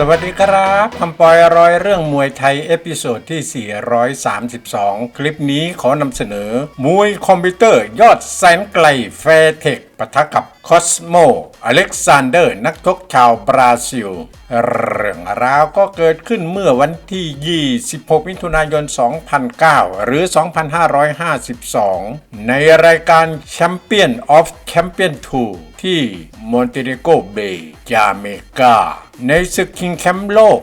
สวัสดีครับคำปอยร้อยเรื่องมวยไทย เอพิโซดที่ 432 คลิปนี้ขอนำเสนอ มวยคอมพิวเตอร์ยอดแสนไกลแฟร์เทค ปะทะกับคอสโมอเล็กซานเดอร์ นักชกชาวบราซิล เรื่องราวก็เกิดขึ้นเมื่อวันที่ 26 มิถุนายน 2009 หรือ 2552 ในรายการ Champion of Champion 2 ที่มอนเตเนโกเบย์จาเมกา ในศึกคิงแคมป์โลก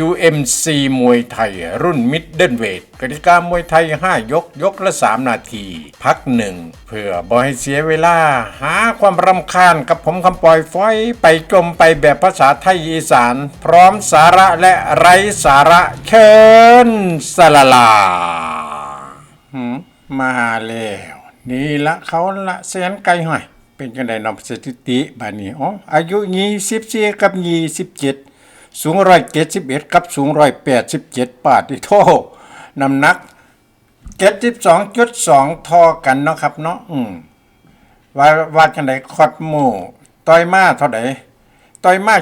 WMC มวยไทยรุ่นมิดเดิลเวท กติกามวยไทย 5 ยกยกละ 3 นาที พักหนึ่งเพื่อบอให้เสียเวลา หาความรำคาญกับผมคำปล่อยฟอย ไปจมไปแบบภาษาไทยอีสาน พร้อมสาระและไร้สาระเชิญสลาลามาแล้ว นี่ละเขาละแสนไกลห่อย เป็นจังไดนำสถิติบานี้อ๋ออายุยี่สิบเกับ27สูง171กับสูง187ปดสิบเจ็ดที่โท น้ำหนัก72.2ทอกันเนาะครับเนาะอืมว่าว่าจังไดคอดหมู่ต่อยมาเท่าใดต่อยมา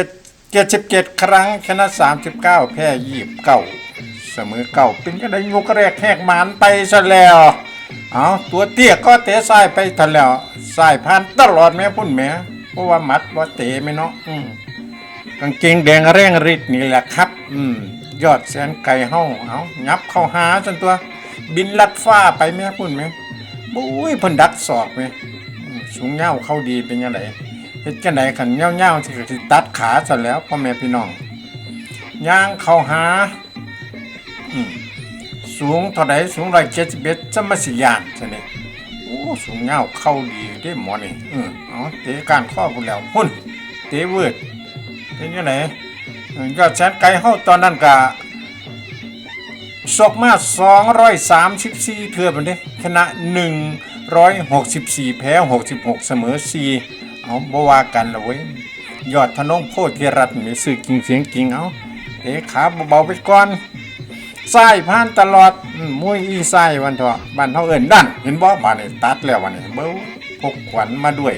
77 77ครั้ง ชนะ39แพ้29เก่าเสมอเก่าเป็นจังไดยกแรกแหกหมานไปซะแล้วเอาตัวเตี้ยก็เตะซ้ายไปทันแล้วซ้ายผ่านตลอดแม่พุ่นแม่เพราะว่ามัดว่าเตะไม่เนาะอืมกางเกงแดงแรงฤทธิ์นี่แหละครับ อืม ยอดแสนไก่เฮาเอายับเข้าหาจนตัว บินลัดฟ้าไปแม่พุ่นแม่บุ้ยพ่นดักศอกแม่อืมสูงเงาเข้าดีเป็นยังไงเฮ็ดจังไดขันเงาเงาๆสิก็สิตัดขาซะแล้วพ่อแม่พี่น้องย่างเข้าหาอืมสูงเท่าใดสูงร้อยเจ็ดสิบเอ็ดจะมาสิยานซะนี่โอ้สูงเงาเข้าดีเด้หมอนี่เออเอาเตะการข้อพุ่นแล้วพุ่นเตะเวิร์ดเป็นยังไง ยอดแสนไกลเฮาตอนนั้นก็สกมา234เทื่อบัดนี้ชนะ164แพ้66เสมอ4เอาบ่ว่ากันละเว้ยยอดธนงโพธิรัตน์นี่ซื้อจริงเสียงจริงเอาเตะขาเบาๆไปก่อนสายผ่านตลอดมุ้ยอีสายวันเถอะบ้านเฮาเอิ้นดันเห็นบ่บ้านนี่ตัดแล้ววันนี้เบ้าพกขวัญมาด้วย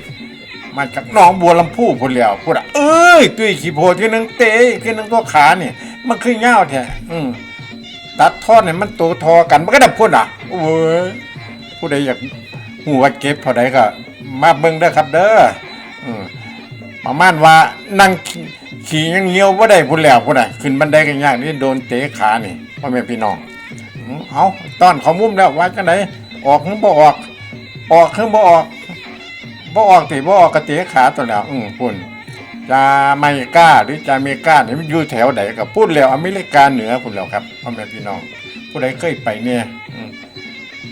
มาจากหนองบัวลำพูพุ่นแล้วพุ่นอะเอ้ยตุ้ยขี้โพดที่นึงเตะที่นึงตัวขาเนี่ยมันคือยาแท้อืมตัดท่อนให้มันโตทอกันมันก็ได้พุ่นอะโอ้ยผู้ใดอยากหูว่าเก็บเท่าใดก็มาเบิ่งเด้อครับ เด้ออืมประมาณว่านั่งขี่ยังเงี้ยวว่าได้พุ่นแล้วพุ่นน่ะขึ้นบันไดกันยากนี่โดนเตะขานี่พ่อแม่พี่น้องเอาตอนเขามุมแล้วว่าจังไดออกหรือบ่ออก ออกหรือบ่ออก บ่ออกติบ่ออกก็เตะขาตัวแล้วอืมพุ่นจาไมกาหรือจาเมกาเนี่ยมันอยู่แถวไหนก็พูดแล้วอเมริกาเหนือพุ่นแล้วครับพ่อแม่พี่น้อง ผู้ใดเคยไปเนี่ย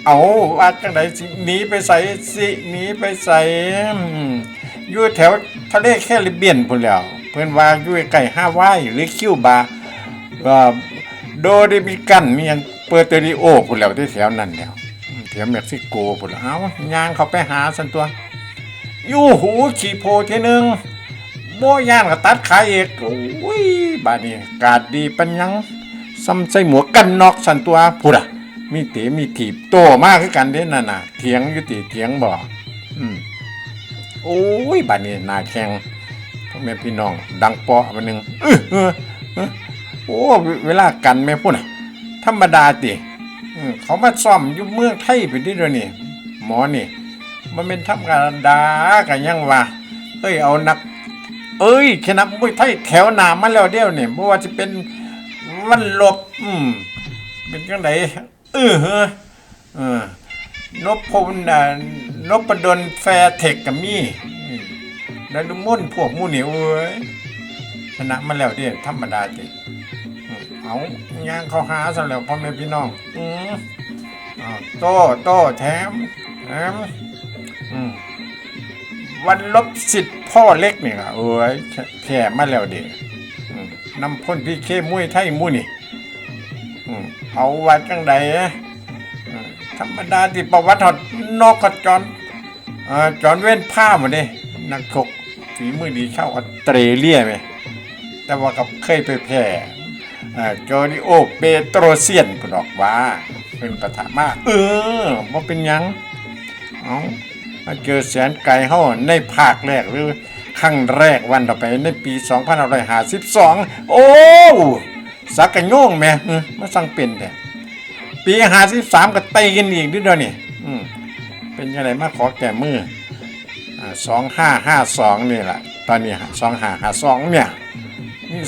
เอาว่าจังไดสิหนีไปใส่สิหนีไปใส่อืมอยู่แถวทะเลแคริบเบียนพุ่นแล้ว เพิ่นว่าอยู่ใกล้ฮาวายหรือคิวบาว่าโดริมิกันมียังเปอร์โตริโอพุ่นแล้วที่แถวนั้นแล้วแถวเม็กซิโกพุ่นแล้วเอาย่างเขาไปหาสันตัว อยู่หูขี่โพทีหนึงโบย่านก็ตัดขาเอกโอ้ยบาดนี้กาดดีปัญญังซ้ำใส่หมวกกันน็อกสันตัวพุ่นอะมีเตมีถีบโตมากคือกันเด้นั่นน่ะเถียงอยู่ติเถียงบ่อืมโอ้ยบัดนี้นาแข้งพ่อแม่พี่น้อง ดังเปาะมันหนึงเออเออโอ้เวลากันแม่พุ่นน่ะธรรมดาติเออเขามาซ่อมอยู่เมืองไทยไปดิเดี๋ยวนี้หมอนี่ มันเป็นธรรมดากันยังว่าเฮ้ยเอานัก เอ้ยคณะมวยไทยแถวหน้ามาแล้วเดียวเนี่บ่ว่าจะเป็นวันลบ อืมเป็นจังไดเออเฮ้อเออนพพลน่ะนพดลแฟร์เทคกับมี่แล้วดูมุ่นพวกมู่นี่เอ้ยชนะมาแล้วเด้ธรรมดาติเอาย่างเขาหาซะแล้วพ่อแม่พี่น้อง อืมอ้าโตโตแถมแถม วันลบสิทธิ์พ่อเล็กนี่ล่ะเอ้ยแพ้มาแล้วเด้อืมนำพ่นพี่เคมวยไทยหมู่นี่เอาว่าจังใดธรรมดาที่ประวัติหอดนอกกระจรเอ่อจอนเว้นผ้าหมดเลยนักชกฝีมือดีเข้าออสเตรเลียไหมแต่ว่ากับเคยไปแพ้เอ่จอริโอเปโตรเซียนก็ดอกว่า เป็นประถามาเออว่าเป็นยัง เอา เจอแสนไก่เฮาในภาคแรกหรือครั้งแรกวันต่อไปในปี 2552 โอ้สักกะโยงแม่มาสั่งเป็นแต่ปี53ก็ตีกันอีกดเดียวนี่เป็นยังไงมาขอแก่มืออ่า2552นี่แหละตอนนี้2552เนี่ยนี่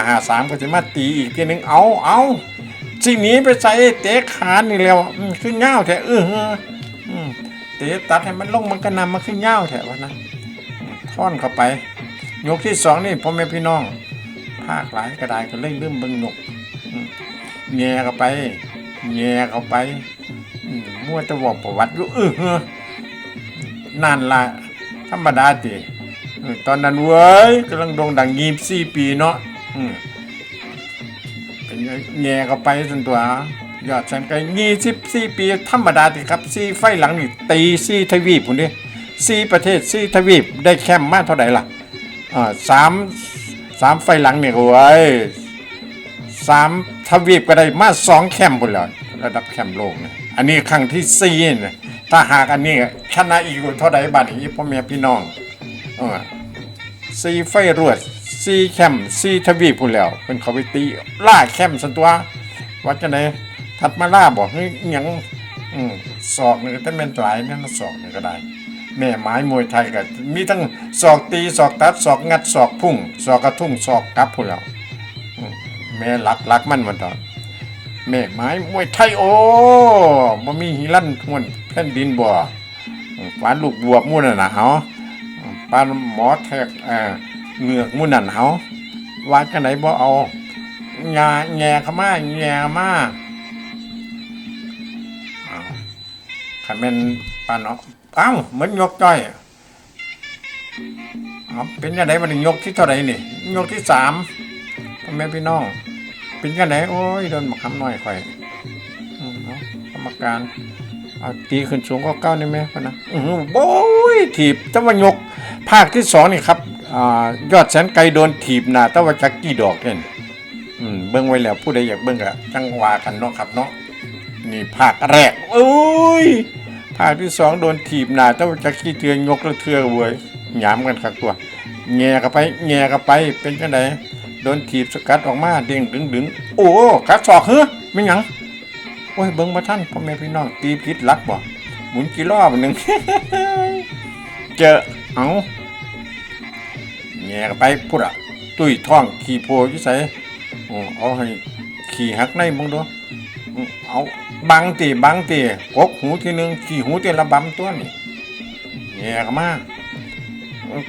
2553ก็จะมาตีอีกทีนึงเอาเอาสิ่งนี้ไปใส่เตะขานี่แล้วอืมขึ้นเง่าวแท้เออ ตะตัดให้มันลงมันก็นำมาขึ้นเง่าแท้วะนะท่อนเข้าไปยกที่สองนี่พ่อแม่พี่น้องภาคหลายกระไดก็เล่นเริ่มเบิ่งนกแง่เข้าไปแง่เข้าไปมั่วตะบอกประวัติอยู่เออนั่นละธรรมดาติเออตอนนั้นเว้ยกำลังโด่งดังยีบสี่ปีเนาะเป็นไงแง่เข้าไปจนตัว ยอดแซมไก่ยี่สิบสี่ปี ธรรมดาติครับสี่ไฟหลังนี่ตีสี่ทวีปพุ่นดิสี่ประเทศสี่ทวีปได้แคมป์มากเท่าไหร่ล่ะอ่าสามสามไฟหลังเนี่ยโอ้ยสามทวีปก็ได้มาสองแคมป์หมดแล้วระดับแคมป์โลกเนี่ยอันนี้ครั้งที่สี่เนี่ยถ้าหากอันนี้ชนะอีกเท่าใดบัดนี้พ่อแม่พี่น้องเออสี่ไฟรวดสี่แคมป์สี่ทวีปพูดแล้วเป็นเขาไปตีล่าแคมป์สันตัวว่าจะไหน ถัดมาล่าบอกเฮ้ยอิหยังอืมศอกนี่ก็จะเป็นหลายนั่นนะศอกนี่ก็ได้ แม่ไม้มวยไทยก็มีทั้งศอกตีศอกตัดศอกงัดศอกพุ่งศอกกระทุ่งศอกกลับพูดแล้วอืมแม่รักรักมันมันตอนแม่ไม้มวยไทยโอ้บ่มีหิลั่นทวนแผ่นดินบ่อืมปานลูกบวบมู่นั่นนะเฮาปานหมอแทกเอ่อเหงือกมู่นั่นเฮาว่าจังไหนบ่เอางาแงเข้ามาแง่มาเอา คันแม่นปานเนาะเอ้าเหมือนยกจ้อยเอาเป็นยังไงมันยกที่เท่าไหร่นี่ ยกที่สามพ่อแม่พี่น้อง เป็นยังไงโอ้ยโดนมาคำน้อยข่อยกรรมการเอาตีขึ้นสูงก็เก้านี่ไหมพนะอือโอ้ยถีบตะวันยก ภาคที่สองนี่ครับอ่ายอดแสนไกลโดนถีบหนาตะวันจักกี่ดอกเนอืมเบิ้งไว้แล้วผู้ใดอยากเบิ้งก็จังหวากันเนาะครับเนาะนี่ภาคแรกโอ้ย ภาคที่สองโดนถีบหนาแต่ว่าจะขี้เทือนยกแล้วเทือเว้ยหยามกันครับตัวแง่กันไปแง่กันไปเป็นจังไดโดนถีบสกัดออกมาเด้งดึงดึงโอ้กัดศอกเฮ้อไม่หยังโอ้ยเบิ่งมาท่านพ่อแม่พี่น้องตีพิษลักบ่หมุนกี่รอบหนึ่งเจอเอาแง่กันไปพุดอะตุ้ยท้องขี่โพยิ่ใส่โอ้เอาให้ขี่หักในมึงดู เอาบังตีบังตีกกหูทีหนึงขี่หูทีละบำตัวนี่แย่มาก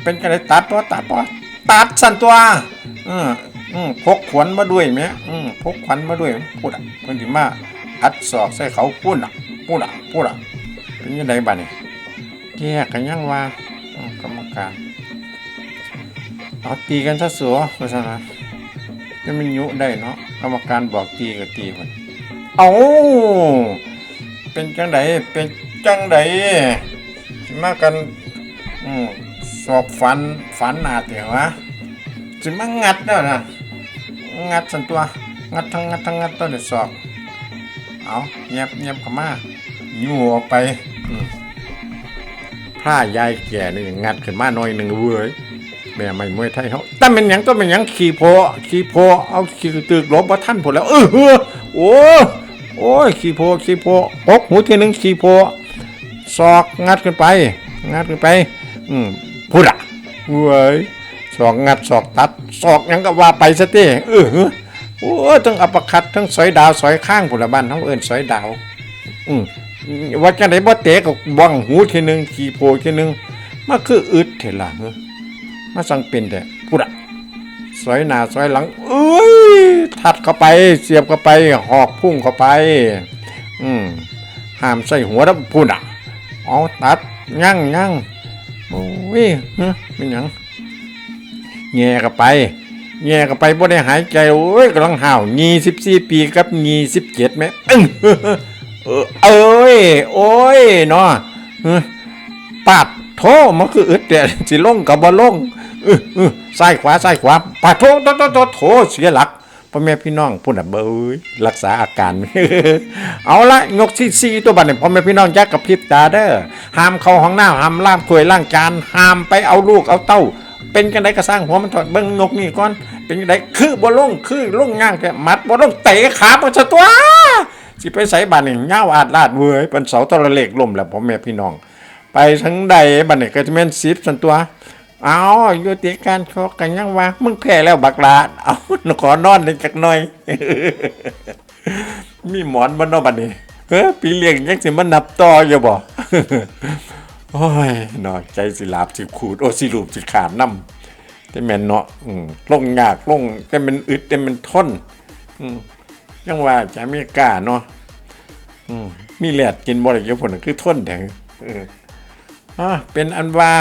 เป็นกันเลยตัดตัวตัดตัวตัดสั่นตัวอืมอืมพกขวัญมาด้วยไหมอืมพกขวัญมาด้วยพูดอะเพิ่นถึมาอัดศอกใส่เขาพูดอะพูดอะพูดอะเป็นยังไงบ้านี่แยกกันยังว่ากรรมการเอาตีกันซะสัวว่าซั่นนจะมันยุได้เนาะกรรมการบอกตีก็ตีมัน เอาเป็นจังไดเป็นจังไดสิมากันอสอบฝันฝันหนาเตียววะสิมางัดเด้อนะงัดสันตัว งัดทั้งงัดทั้งงัดต้นเดสอบเอาเงียบเงียบข้ามายู่ออกไปผ้ายายแก่นี่งัดขึ้นมาหน่อยหนึ่งเว้ยแม่ไม่มวยไทยเขาแต่เป็นหยังต้งเป็นหยังขี่โพขี่โพเอาขี่ตึกลบว่าท่านผลแล้วเออโอ้ อ้ยขี่โพขี่โพปกหูทีหนึ่งขี่โพศอกงัดขึ้นไป งัดขึ้นไป อืมพูดอะเว้ยศอกงัดศอกตัดศอกยังก็ว่าไปซะเต้เออเฮ้อโอ้ทั้งอัปคัดทั้งสอยดาวสอยข้างผลบ้านทั้งเอิญสอยดาว อืมว่าจะไหนบ่เตะกับบังหูทีหนึ่งขี่โพทีหนึ่งมันคืออึดเถอะล่ะเฮ้มาสั่งเป็นแต่พูดอะสอยหน้าสอยหลัง เอ้ยทัด เข้าไป เสียบเข้าไป หอกพุ่งเข้าไป อืมห้ามใส่หัวแล้วพูดอะเอาตัดยั่งยั่งโอ้ยฮะเป็นหยังแง่เข้าไปแง่เข้าไปบ่ได้หายใจโอ้ยกำลังห่าวยี่สิบสี่ปีกับยี่สิบเจ็ดไหมอึ้งเออเอ้ยโอ้ยเนาะปาดโถมันคืออึดแต่สิลงกับบ่ลงเออเออซ้ายขวาซ้ายขวาปาดโถโถโถโถโถเสียหลัก พ่อแม่พี่น้องพูดน่ะเบ้ยรักษาอาการ เอาละยกที่สี่ตัวบัดนี้พ่อแม่พี่น้องยักกับพริบตาเด้อห้ามเข้าห้องน้ำห้ามล่ามถ้วยล้างจานห้ามไปเอาลูกเอาเต้า เป็นกันไดก็สร้างหัวมันถอดเบิ่งนกนี่ก่อน เป็นกันไดคือบ่ลงคือลงย่างแต่มัดบ่ลงเตะขาบ่ซะตัวสิไปใส่บ้านนี่ยาอาดลาดเว้ยเป็นเสาโทรเลขล่มแล้วพ่อแม่พี่น้อง ไปทั้งใดบัดนี้ก็จะแม่น10ซั่นตัว เอาอยู่ติการชกกันยังว่า มึงแพ้แล้วบักลาเอาขอนอนได้จักหน่อย มีหมอนบ่เนาะบัดนี้เฮ้อปีเลี้ยงยังสิมานับต่ออยู่บ่โอ้ยนาะใจสิลาบสิขูด โอ้สิรูปสิขาดน้ำแต่แม่นเนาะลงยากลงแต่มันอึดแต่มันทนยังว่าจะอเมริกาเนาะมีแหลดกินบ่ได้เยอะพุ่นน่ะคือทนแท้เอออะเป็นอันว่า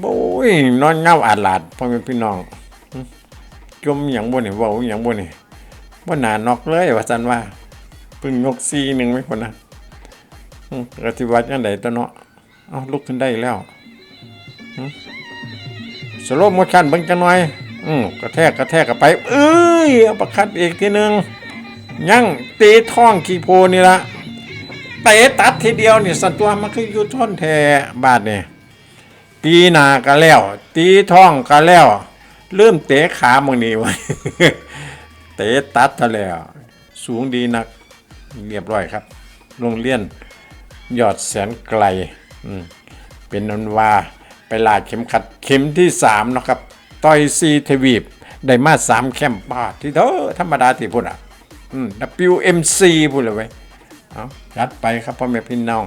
โอ้ยนอนเงาอาดลาดพ่อแม่พี่น้องจมหยังบ่นี่ว้าหยังบ่นี่บ่น่านอกเลยว่าซั่นว่าเพิ่งยกซีหนึ่งไว้คนนะอืมกติวัดยังไงตัวเนาะเอาลุกขึ้นได้แล้วสโลโมชั่นเบิ่งจังหน่อยอืมกระแทกกระแทกกันไป เอ้ยเอาประคัดอีกทีหนึ่งยั่งตีท้องขีโพนี่ละเตะตัดทีเดียวนี่สัตว์ตัวมันคืออยู่ท่อนแทบาดนี่ย ตีหนาก็แล้ว ตีท้องก็แล้วเริ่มเตะขามึงนี่ไว้เตะตัดทะแล้ว สูงดีนัก เรียบร้อยครับ โรงเรียนยอดแสนไกลเป็นนันว่าไปลาเข็มขัดเข็มที่สามเนาะครับ ต่อยซีทวีปได้มาสามแคมป์าที่เธอธรรมดาที่พูดอะอืม WMC พูดเลยไว้เอาจัดไปครับพ่อแม่พี่น้อง